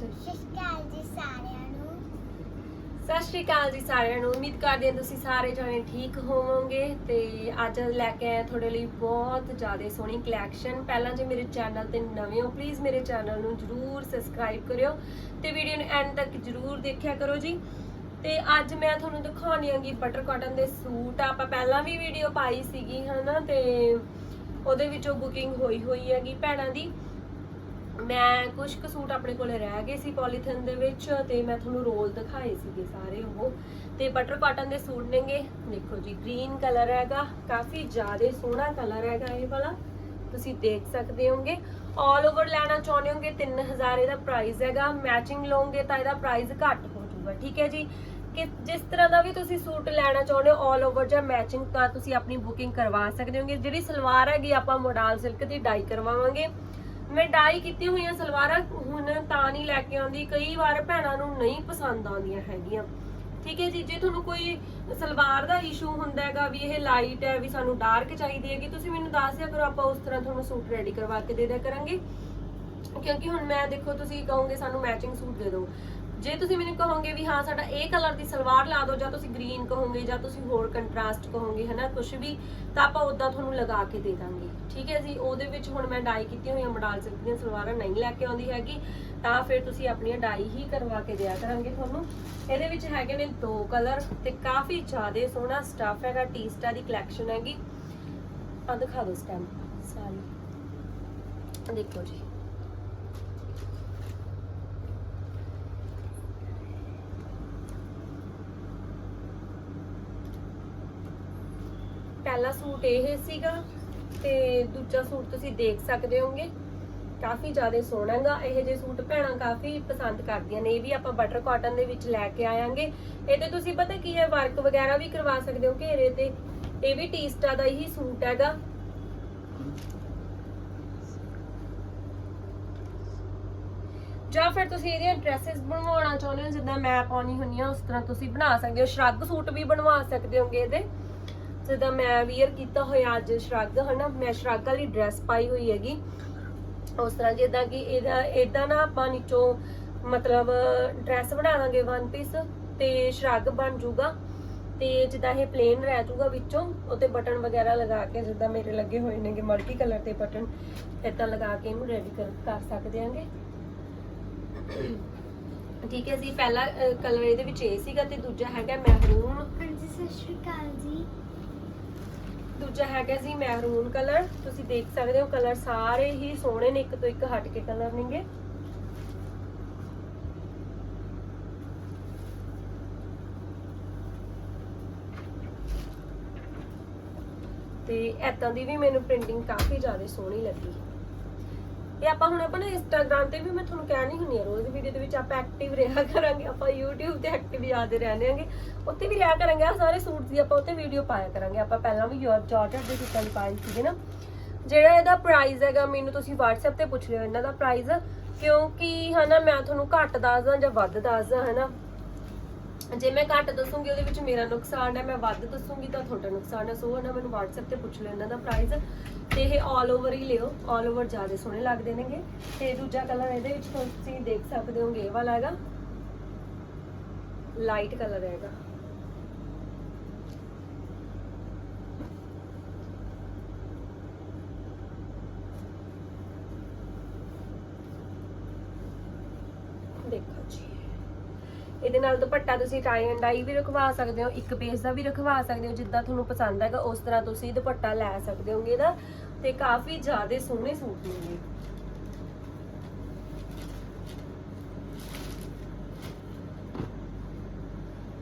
ਸਤਿ ਸ਼੍ਰੀ ਅਕਾਲ ਜੀ ਸਾਰਿਆਂ ਨੂੰ। ਸਤਿ ਸ਼੍ਰੀ ਅਕਾਲ ਜੀ ਸਾਰਿਆਂ ਨੂੰ। ਉਮੀਦ ਕਰਦੇ ਹਾਂ ਤੁਸੀਂ ਸਾਰੇ ਜਣੇ ਠੀਕ ਹੋਵੋਗੇ ਤੇ ਅੱਜ ਲੈ ਕੇ ਆਏ ਤੁਹਾਡੇ ਲਈ ਬਹੁਤ ਜ਼ਿਆਦਾ ਸੋਹਣੀ ਕਲੈਕਸ਼ਨ ਪਹਿਲਾਂ ਜੇ ਮੇਰੇ ਚੈਨਲ ਤੇ ਨਵੇਂ ਹੋ ਪਲੀਜ਼ ਮੇਰੇ ਚੈਨਲ ਨੂੰ ਜਰੂਰ ਸਬਸਕ੍ਰਾਈਬ ਕਰਿਓ ਤੇ ਵੀਡੀਓ ਨੂੰ ਐਂਡ ਤੱਕ ਜਰੂਰ ਦੇਖਿਆ ਕਰੋ ਜੀ। ਤੇ ਅੱਜ ਮੈਂ ਤੁਹਾਨੂੰ ਦਿਖਾਉਣੀ ਆਂਗੀ ਬਟਰ ਕਾਟਨ ਦੇ ਸੂਟ। ਆਪਾਂ ਪਹਿਲਾਂ ਵੀ ਵੀਡੀਓ ਪਾਈ ਸੀਗੀ, ਹਨਾ? ਤੇ ਉਹਦੇ ਵਿੱਚੋਂ ਬੁਕਿੰਗ ਹੋਈ ਹੋਈ ਹੈਗੀ ਭੈਣਾਂ ਦੀ। ਮੈਂ ਕੁਝ ਕੁ ਸੂਟ ਆਪਣੇ ਕੋਲੇ ਰਹਿ ਗਏ ਸੀ ਪੋਲੀਥਿਨ ਦੇ ਵਿੱਚ ਤੇ ਮੈਂ ਤੁਹਾਨੂੰ ਰੋਲ ਦਿਖਾਏ ਸੀਗੇ ਸਾਰੇ ਉਹ। ਤੇ ਬਟਰ ਕਾਟਨ ਦੇ ਸੂਟ ਨੇਗੇ। ਦੇਖੋ ਜੀ ਗ੍ਰੀਨ ਕਲਰ ਹੈਗਾ, ਕਾਫੀ ਜ਼ਿਆਦਾ ਸੋਹਣਾ ਕਲਰ ਹੈਗਾ ਇਹ ਵਾਲਾ। ਤੁਸੀਂ ਦੇਖ ਸਕਦੇ ਹੋਗੇ। ਆਲ ਓਵਰ ਲੈਣਾ ਚਾਹੁੰਦੇ ਹੋਗੇ 3000 ਇਹਦਾ ਪ੍ਰਾਈਸ ਹੈਗਾ। ਮੈਚਿੰਗ ਲਓਗੇ ਤਾਂ ਇਹਦਾ ਪ੍ਰਾਈਸ ਘੱਟ ਹੋ ਜਾਊਗਾ, ਠੀਕ ਹੈ ਜੀ? ਕਿ ਜਿਸ ਤਰ੍ਹਾਂ ਦਾ ਵੀ ਤੁਸੀਂ ਸੂਟ ਲੈਣਾ ਚਾਹੁੰਦੇ ਹੋ ਆਲ ਓਵਰ ਜਾਂ ਮੈਚਿੰਗ ਤਾਂ ਤੁਸੀਂ ਆਪਣੀ ਬੁਕਿੰਗ ਕਰਵਾ ਸਕਦੇ ਹੋਗੇ। ਜਿਹੜੀ ਸਲਵਾਰ ਹੈਗੀ, ਆਪਾਂ ਮੋਡਲ ਸਿਲਕ ਦੀ ਡਾਈ ਕਰਵਾਵਾਂਗੇ। ਮੈਂ ਡਾਈ ਕੀਤੀ ਹੋਈਆਂ ਸਲਵਾਰਾਂ, ਹੁਣ ਤਾਂ ਨਹੀਂ ਲੈ ਕੇ ਆਉਂਦੀ। ਕਈ ਵਾਰ ਭੈਣਾਂ ਨੂੰ ਨਹੀਂ ਪਸੰਦ ਆਉਂਦੀਆਂ ਹੈਗੀਆਂ। ਠੀਕ ਹੈ ਜੀ, ਜੇ ਤੁਹਾਨੂੰ ਕੋਈ ਸਲਵਾਰ ਦਾ ਇਸ਼ੂ ਹੁੰਦਾ ਹੈਗਾ ਵੀ ਇਹ ਲਾਈਟ ਹੈ, ਵੀ ਸਾਨੂੰ ਡਾਰਕ ਚਾਹੀਦੀ ਹੈਗੀ, ਤੁਸੀਂ ਮੈਨੂੰ ਦੱਸ ਦਿਆ ਕਰੋ, ਆਪਾਂ ਉਸ ਤਰ੍ਹਾਂ ਤੁਹਾਨੂੰ ਸੂਟ ਰੈਡੀ ਕਰਵਾ ਕੇ ਦੇ ਦਿਆ ਕਰਾਂਗੇ। ਕਿਉਂਕਿ ਹੁਣ ਮੈਂ ਦੇਖੋ, ਤੁਸੀਂ ਕਹੋਗੇ ਸਾਨੂੰ ਮੈਚਿੰਗ ਸੂਟ ਦੇ ਦਿਓ। ਜੇ ਤੁਸੀਂ ਮੈਨੂੰ ਕਹੋਗੇ ਵੀ ਹਾਂ, ਸਾਡਾ ਇਹ ਕਲਰ ਦੀ ਸਲਵਾਰ ਲਾ ਦਿਓ, ਜਾਂ ਤੁਸੀਂ ਗ੍ਰੀਨ ਕਹੋਗੇ, ਜਾਂ ਤੁਸੀਂ ਹੋਰ ਕੰਟਰਾਸਟ ਕਹੋਗੇ, ਹਨਾ ਕੁਝ ਵੀ, ਤਾਂ ਆਪਾਂ ਉਦਾਂ ਤੁਹਾਨੂੰ ਲਗਾ ਕੇ ਦੇ ਦਾਂਗੇ। ਠੀਕ ਹੈ ਜੀ? ਉਹਦੇ ਵਿੱਚ ਹੁਣ ਮੈਂ ਡਾਈ ਕੀਤੀ ਹੋਈਆਂ ਮਡਾਲ ਸਿਲਕ ਦੀਆਂ ਸਲਵਾਰਾਂ ਨਹੀਂ ਲੈ ਕੇ ਆਉਂਦੀ ਹੈਗੀ, ਤਾਂ ਫਿਰ ਤੁਸੀਂ ਆਪਣੀਆਂ ਡਾਈ ਹੀ ਕਰਵਾ ਕੇ ਦਿਆ ਕਰਾਂਗੇ ਤੁਹਾਨੂੰ। ਇਹਦੇ ਵਿੱਚ ਹੈਗੇ ਨੇ ਦੋ ਕਲਰ ਤੇ ਕਾਫੀ ਜ਼ਿਆਦਾ ਸੋਹਣਾ ਸਟਫ ਹੈਗਾ ਟੀਸਟਾ ਦੀ ਕਲੈਕਸ਼ਨ ਹੈਗੀ। ਆ ਦਿਖਾ ਦਿਓ ਸਟੈਂਪ ਸਾਰੀ। ਦੇਖੋ ਜੀ। ਪਹਿਲਾ ਸੂਟ ਇਹ ਸੀਗਾ ਤੇ ਦੂਜਾ ਸੂਟ ਤੁਸੀਂ ਦੇਖ ਸਕਦੇ ਹੋਗੇ। ਕਾਫੀ ਜ਼ਿਆਦਾ ਸੋਹਣਾ ਇਹ ਜੇ ਸੂਟ ਭੈਣਾਂ ਕਾਫੀ ਪਸੰਦ ਕਰਦੀਆਂ ਨੇ, ਇਹ ਵੀ ਆਪਾਂ ਬਟਰ ਕਾਟਨ ਦੇ ਵਿੱਚ ਲੈ ਕੇ ਆਵਾਂਗੇ ਇਹਦੇ ਤੁਸੀਂ ਪਤਾ ਕੀ ਹੈ ਵਰਕ ਵਗੈਰਾ ਵੀ ਕਰਵਾ ਸਕਦੇ ਹੋ ਘੇਰੇ ਤੇ। ਇਹ ਵੀ ਟੀਸਟਾ ਦਾ ਹੀ ਸੂਟ ਹੈਗਾ। ਜਾਂ ਫਿਰ ਤੁਸੀਂ ਇਹਦੀਆਂ ਡਰੈਸਸ ਬਣਵਾਉਣਾ ਚਾਹੁੰਦੇ ਹੋ, ਜਿੱਦਾਂ ਮੈਂ ਪਾਉਣੀ ਹੁੰਦੀ ਆ ਉਸ ਤਰ੍ਹਾਂ ਤੁਸੀਂ ਬਣਾ ਸਕਦੇ ਹੋ। ਸ਼ਰਗ ਸੂਟ ਵੀ ਬਣਵਾ ਸਕਦੇ ਹੋਗੇ ਇਹਦੇ। ਜਿੱਦਾਂ ਮੈਂ ਵੀਅਰ ਕੀਤਾ ਹੋਇਆ ਅੱਜ ਸ਼ਰਗ, ਹਨਾ? ਮੈਂ ਸ਼ਰਗ ਵਾਲੀ ਡਰੈਸ ਪਾਈ ਹੋਈ ਹੈਗੀ। ਉਸ ਤਰ੍ਹਾਂ ਜਿੱਦਾਂ ਕਿ ਇਹਦਾ ਇਦਾਂ ਨਾ ਆਪਾਂ ਨੀਚੋਂ ਮਤਲਬ ਡਰੈਸ ਬਣਾ ਵਨ ਪੀਸ ਤੇ ਸ਼ਰਗ ਬਣ ਜੂਗਾ ਤੇ ਜਿੱਦਾਂ ਇਹ ਪਲੇਨ ਰਹਿ ਜੂਗਾ ਵਿੱਚੋਂ ਉਤੇ ਬਟਨ ਵਗੈਰਾ ਲਗਾ ਕੇ ਜਿੱਦਾਂ ਮੇਰੇ ਲੱਗੇ ਹੋਏ ਨੇਗੇ ਮਲਟੀ ਕਲਰ ਦੇ ਬਟਨ ਇਦਾਂ ਲਗਾ ਕੇ ਇਹਨੂੰ ਰੈਡੀ ਕਰ ਕਰ ਸਕਦੇ ਆਂਗੇ। ਠੀਕ ਹੈ ਜੀ, ਪਹਿਲਾ ਕਲਰ ਇਹਦੇ ਵਿੱਚ ਇਹ ਸੀਗਾ ਤੇ ਦੂਜਾ ਹੈਗਾ ਮਹਿਰੂਨ ਹਾਂਜੀ, ਸਤਿ ਸ਼੍ਰੀ ਅਕਾਲ ਜੀ। ਦੂਜਾ ਹੈਗਾ ਜੀ ਮਹਿਰੂਨ ਕਲਰ। ਤੁਸੀਂ ਦੇਖ ਸਕਦੇ ਹੋ ਕਲਰ ਸਾਰੇ ਹੀ ਸੋਹਣੇ ਨੇ, ਇੱਕ ਤੋਂ ਇੱਕ ਹਟ ਕੇ ਕਲਰ ਨੇਗੇ। ਤੇ ਐਤਾਂ ਦੀ ਵੀ ਮੈਨੂੰ ਪ੍ਰਿੰਟਿੰਗ ਕਾਫੀ ਜ਼ਿਆਦਾ ਸੋਹਣੀ ਲੱਗੀ। ਇਹ ਆਪਾਂ ਹੁਣ ਆਪਣਾ ਇੰਸਟਾਗ੍ਰam ਤੇ ਵੀ ਮੈਂ ਤੁਹਾਨੂੰ ਕਹਿਣੀ ਹੁੰਨੀ ਆ, ਰੋਜ਼ ਵੀਡੀਓ ਦੇ ਵਿੱਚ ਆਪਾਂ ਐਕਟਿਵ ਰਿਹਾ ਕਰਾਂਗੇ, ਆਪਾਂ YouTube ਤੇ ਐਕਟਿਵ ਯਾਦ ਰਹਿੰਦੇ ਆਂਗੇ ਉੱਥੇ ਵੀ ਰਿਹਾ ਕਰਾਂਗੇ, ਆਹ ਸਾਰੇ ਸੂਟ ਦੀ ਆਪਾਂ ਉੱਥੇ ਵੀਡੀਓ ਪਾਇਆ ਕਰਾਂਗੇ, ਆਪਾਂ ਪਹਿਲਾਂ ਵੀ ਜਾਰਜਟ ਦੇ ਸੂਟਾਂ ਦੀ ਪਾਈ ਸੀਗੇ ਨਾ। ਜਿਹੜਾ ਇਹਦਾ ਪ੍ਰਾਈਸ ਹੈਗਾ, ਮੈਨੂੰ ਤੁਸੀਂ WhatsApp ਤੇ ਪੁੱਛ ਲਿਓ, ਇਹਨਾਂ ਦਾ ਪ੍ਰਾਈਸ ਕਿਉਂਕਿ ਹਨਾ ਮੈਂ ਤੁਹਾਨੂੰ ਘੱਟ ਦੱਸਦਾ ਜਾਂ ਵੱਧ ਦੱਸਦਾ, ਹਨਾ। ਜੇ ਮੈਂ ਘੱਟ ਦੱਸੂਗੀ, ਉਹਦੇ ਵਿੱਚ ਮੇਰਾ ਨੁਕਸਾਨ ਹੈ, ਮੈਂ ਵੱਧ ਦੱਸੂਗੀ ਤਾਂ ਤੁਹਾਡਾ ਨੁਕਸਾਨ ਹੈ। ਸੋ ਨਾ ਮੈਨੂੰ WhatsApp ਤੇ ਪੁੱਛ ਲਿਓ ਦਾ ਪ੍ਰਾਈਸ ਤੇ ਇਹ ਆਲ ਓਵਰ ਹੀ ਲਿਓ ਆਲ ਓਵਰ ਜ਼ਿਆਦਾ ਸੋਹਣੇ ਲੱਗਦੇ ਨੇਗੇ। ਤੇ ਦੂਜਾ ਕਲਰ ਇਹਦੇ ਵਿੱਚ ਤੁਸੀਂ ਦੇਖ ਸਕਦੇ ਹੋਗੇ ਇਹ ਵਾਲਾ ਹੈਗਾ। ਲਾਈਟ ਕਲਰ ਹੈਗਾ। ਦੇਖੋ ਜੀ। ਇਹਦੇ ਨਾਲ ਦੁਪੱਟਾ ਤੁਸੀਂ ਟਾਈ ਐਂਡ ਡਾਈ ਵੀ ਰਖਵਾ ਸਕਦੇ ਹੋ, ਇੱਕ ਪੇਜ ਦਾ ਵੀ ਰਖਵਾ ਸਕਦੇ ਹੋ, ਜਿੱਦਾਂ ਤੁਹਾਨੂੰ ਪਸੰਦ ਹੈਗਾ, ਉਸ ਤਰ੍ਹਾਂ ਤੁਸੀਂ ਦੁਪੱਟਾ ਲੈ ਸਕਦੇ ਹੋਗੇ ਇਹਦਾ, ਤੇ ਕਾਫੀ ਜ਼ਿਆਦਾ ਸੋਹਣੇ ਸੂਟ ਨੇ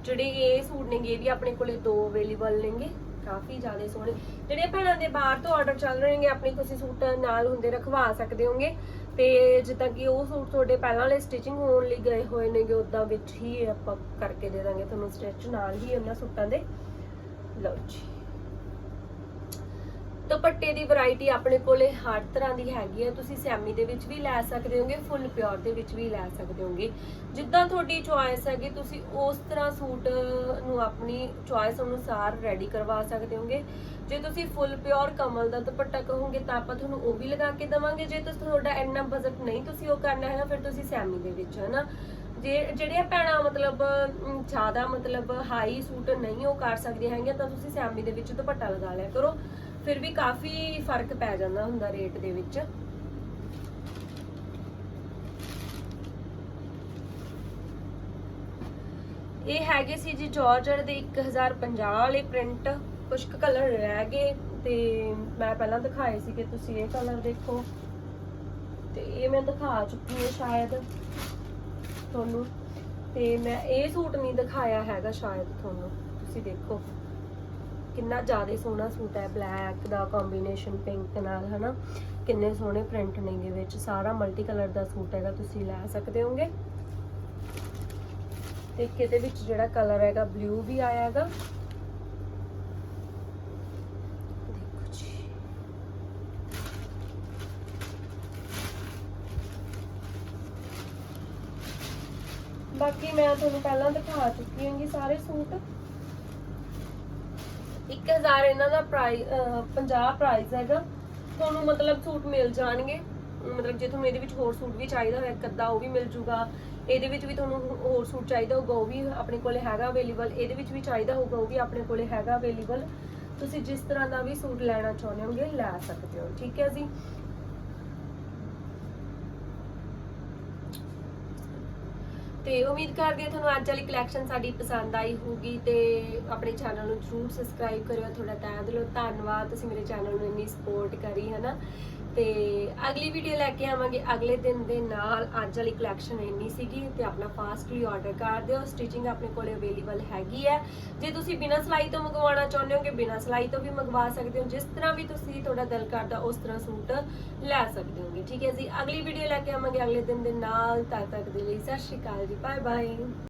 ਜਿਹੜੇ ਇਹ ਸੂਟ ਨੇਗੇ ਵੀ ਆਪਣੇ ਕੋਲੇ ਦੋ ਅਵੇਲੇਬਲ ਨੇਗੇ, ਕਾਫੀ ਜ਼ਿਆਦਾ ਸੋਹਣੇ। ਜਿਹੜੇ ਭੈਣਾਂ ਦੇ ਬਾਹਰ ਤੋਂ ਆਰਡਰ ਚੱਲ ਰਹੇ ਨੇਗੇ ਆਪਣੇ ਤੁਸੀਂ ਸੂਟ ਨਾਲ ਹੁੰਦੇ ਰਖਵਾ ਸਕਦੇ ਹੋਗੇ। ਤੇ ਜਿੱਦਾਂ ਕਿ ਉਹ ਸੂਟ ਤੁਹਾਡੇ ਪਹਿਲਾਂ ਵਾਲੇ ਸਟਿਚਿੰਗ ਹੋਣ ਲਈ ਗਏ ਹੋਏ ਨੇਗੇ ਉਦਾਂ ਵਿੱਚ ਹੀ ਆਪਾਂ ਕਰਕੇ ਦੇ ਦਾਂਗੇ ਤੁਹਾਨੂੰ ਸਟਿਚ ਨਾਲ ਹੀ ਉਹਨਾਂ ਸੂਟਾਂ ਦੇ। ਲਓ ਜੀ। ਦੁਪੱਟੇ ਦੀ ਵੈਰਾਈਟੀ ਆਪਣੇ ਕੋਲੇ ਹਰ ਤਰ੍ਹਾਂ ਦੀ ਹੈਗੀ ਹੈ। ਤੁਸੀਂ ਸੈਮੀ ਦੇ ਵਿੱਚ ਵੀ ਲੈ ਸਕਦੇ ਹੋਗੇ, ਫੁੱਲ ਪਿਓਰ ਦੇ ਵਿੱਚ ਵੀ ਲੈ ਸਕਦੇ ਹੋਗੇ। ਜਿੱਦਾਂ ਤੁਹਾਡੀ ਚੁਆਇਸ ਹੈਗੀ, ਤੁਸੀਂ ਉਸ ਤਰ੍ਹਾਂ ਸੂਟ ਨੂੰ ਆਪਣੀ ਚੁਆਇਸ ਅਨੁਸਾਰ ਰੈਡੀ ਕਰਵਾ ਸਕਦੇ ਹੋਗੇ। ਜੇ ਤੁਸੀਂ ਫੁੱਲ ਪਿਓਰ ਕਮਲ ਦਾ ਦੁਪੱਟਾ ਕਹੋਗੇ, ਤਾਂ ਆਪਾਂ ਤੁਹਾਨੂੰ ਉਹ ਵੀ ਲਗਾ ਕੇ ਦੇਵਾਂਗੇ। ਜੇ ਤੁਸੀਂ ਤੁਹਾਡਾ ਇੰਨਾ ਬਜਟ ਨਹੀਂ ਤੁਸੀਂ ਉਹ ਕਰਨਾ ਹੈਗਾ, ਫਿਰ ਤੁਸੀਂ ਸੈਮੀ ਦੇ ਵਿੱਚ, ਹਨਾ? ਜੇ ਜਿਹੜੀਆਂ ਭੈਣਾਂ ਮਤਲਬ ਜ਼ਿਆਦਾ ਮਤਲਬ ਹਾਈ ਸੂਟ ਨਹੀਂ ਉਹ ਕਰ ਸਕਦੀਆਂ ਹੈਗੀਆਂ, ਤਾਂ ਤੁਸੀਂ ਸੈਮੀ ਦੇ ਵਿੱਚ ਦੁਪੱਟਾ ਲਗਾ ਲਿਆ ਕਰੋ। ਫਿਰ ਵੀ ਕਾਫੀ ਫ਼ਰਕ ਪੈ ਜਾਂਦਾ ਹੁੰਦਾ ਰੇਟ ਦੇ ਵਿੱਚ। ਇਹ ਹੈਗੇ ਸੀ ਜੀ ਜਾਰਜਰ ਦੇ 1050 ਵਾਲੇ ਪ੍ਰਿੰਟ ਕੁਝ ਕਲਰ ਰਹਿ ਗਏ ਤੇ ਮੈਂ ਪਹਿਲਾਂ ਦਿਖਾਏ ਸੀ ਕਿ ਤੁਸੀਂ ਇਹ ਕਲਰ ਦੇਖੋ। ਤੇ ਇਹ ਮੈਂ ਦਿਖਾ ਚੁੱਕੀ ਹਾਂ ਸ਼ਾਇਦ ਤੁਹਾਨੂੰ। ਤੇ ਮੈਂ ਇਹ ਸੂਟ ਨਹੀਂ ਦਿਖਾਇਆ ਹੈਗਾ ਸ਼ਾਇਦ ਤੁਹਾਨੂੰ। ਤੁਸੀਂ ਦੇਖੋ। ਕਿੰਨਾ ਜ਼ਿਆਦਾ ਸੋਹਣਾ ਸੂਟ ਹੈ ਬਲੈਕ ਦਾ ਕੰਬੀਨੇਸ਼ਨ ਪਿੰਕ ਨਾਲ, ਹਨਾ? ਕਿੰਨੇ ਸੋਹਣੇ ਪ੍ਰਿੰਟ ਨੇਗੇ ਵਿੱਚ, ਸਾਰਾ ਮਲਟੀ ਕਲਰ ਦਾ ਸੂਟ ਹੈਗਾ, ਤੁਸੀਂ ਲੈ ਸਕਦੇ ਹੋਗੇ। ਤੇ ਕਿਤੇ ਵਿੱਚ ਜਿਹੜਾ ਕਲਰ ਹੈਗਾ ਬਲੂ ਵੀ ਆਇਆ ਹੈਗਾ। ਬਾਕੀ ਮੈਂ ਤੁਹਾਨੂੰ ਪਹਿਲਾਂ ਦਿਖਾ ਚੁੱਕੀ ਹਾਂਗੀ ਸਾਰੇ ਸੂਟ। 1000 ਇਹਨਾਂ ਦਾ ਪ੍ਰਾਈਸ 50 ਪ੍ਰਾਈਸ ਹੈਗਾ। ਤੁਹਾਨੂੰ ਮਤਲਬ ਸੂਟ ਮਿਲ ਜਾਣਗੇ। ਮਤਲਬ ਜੇ ਤੁਹਾਨੂੰ ਇਹਦੇ ਵਿੱਚ ਹੋਰ ਸੂਟ ਵੀ ਚਾਹੀਦਾ ਹੋਇਆ, ਇੱਕ ਅੱਧਾ ਉਹ ਵੀ ਮਿਲ ਜੂਗਾ। ਇਹਦੇ ਵਿੱਚ ਵੀ ਤੁਹਾਨੂੰ ਹੋਰ ਸੂਟ ਚਾਹੀਦਾ ਹੋਊਗਾ, ਉਹ ਵੀ ਆਪਣੇ ਕੋਲੇ ਹੈਗਾ ਅਵੇਲੇਬਲ ਇਹਦੇ ਵਿੱਚ ਵੀ ਚਾਹੀਦਾ ਹੋਊਗਾ, ਉਹ ਵੀ ਆਪਣੇ ਕੋਲੇ ਹੈਗਾ ਅਵੇਲੇਬਲ ਤੁਸੀਂ ਜਿਸ ਤਰ੍ਹਾਂ ਦਾ ਵੀ ਸੂਟ ਲੈਣਾ ਚਾਹੁੰਦੇ ਹੋਗੇ ਲੈ ਸਕਦੇ ਹੋ। ਠੀਕ ਹੈ ਜੀ? ਤੇ ਉਮੀਦ ਕਰਦੀ ਹਾਂ ਤੁਹਾਨੂੰ ਅੱਜ ਵਾਲੀ ਕਲੈਕਸ਼ਨ ਸਾਡੀ ਪਸੰਦ ਆਈ ਹੋਊਗੀ ਤੇ ਆਪਣੇ ਚੈਨਲ ਨੂੰ ਜਰੂਰ ਸਬਸਕ੍ਰਾਈਬ ਕਰਿਓ ਤੁਹਾਡਾ ਤਹਿ ਦਿਲੋਂ ਧੰਨਵਾਦ, ਤੁਸੀਂ ਮੇਰੇ ਚੈਨਲ ਨੂੰ ਇੰਨੀ ਸਪੋਰਟ ਕਰੀ ਹੈ ਨਾ ਤੇ ਅਗਲੀ ਵੀਡੀਓ ਲੈ ਕੇ ਆਵਾਂਗੇ। ਅਗਲੇ ਦਿਨ ਦੇ ਨਾਲ ਅੱਜ ਵਾਲੀ ਕਲੈਕਸ਼ਨ ਇੰਨੀ ਸੀਗੀ ਤੇ ਆਪਣਾ ਫਾਸਟਲੀ ਆਰਡਰ ਕਰ ਦਿਓ। ਸਟਿਚਿੰਗ ਆਪਣੇ ਕੋਲੇ ਅਵੇਲੇਬਲ ਹੈਗੀ ਹੈ। ਜੇ ਤੁਸੀਂ ਬਿਨਾਂ ਸਿਲਾਈ ਤੋਂ ਮੰਗਵਾਉਣਾ ਚਾਹੁੰਦੇ ਹੋ ਕਿ ਬਿਨਾਂ ਸਿਲਾਈ ਤੋਂ ਵੀ ਮੰਗਵਾ ਸਕਦੇ ਹੋ। ਜਿਸ ਤਰ੍ਹਾਂ ਵੀ ਤੁਸੀਂ ਤੁਹਾਡਾ ਦਿਲ ਕਰਦਾ, ਉਸ ਤਰ੍ਹਾਂ ਸੂਟ ਲੈ ਸਕਦੇ ਹੋਗੇ। ਠੀਕ ਹੈ ਜੀ? ਅਗਲੀ ਵੀਡੀਓ ਲੈ ਕੇ ਆਵਾਂਗੇ। ਅਗਲੇ ਦਿਨ ਦੇ ਨਾਲ ਤਦ ਤੱਕ ਦੇ ਲਈ ਸਤਿ ਸ਼੍ਰੀ ਅਕਾਲ ਜੀ। Bye-bye.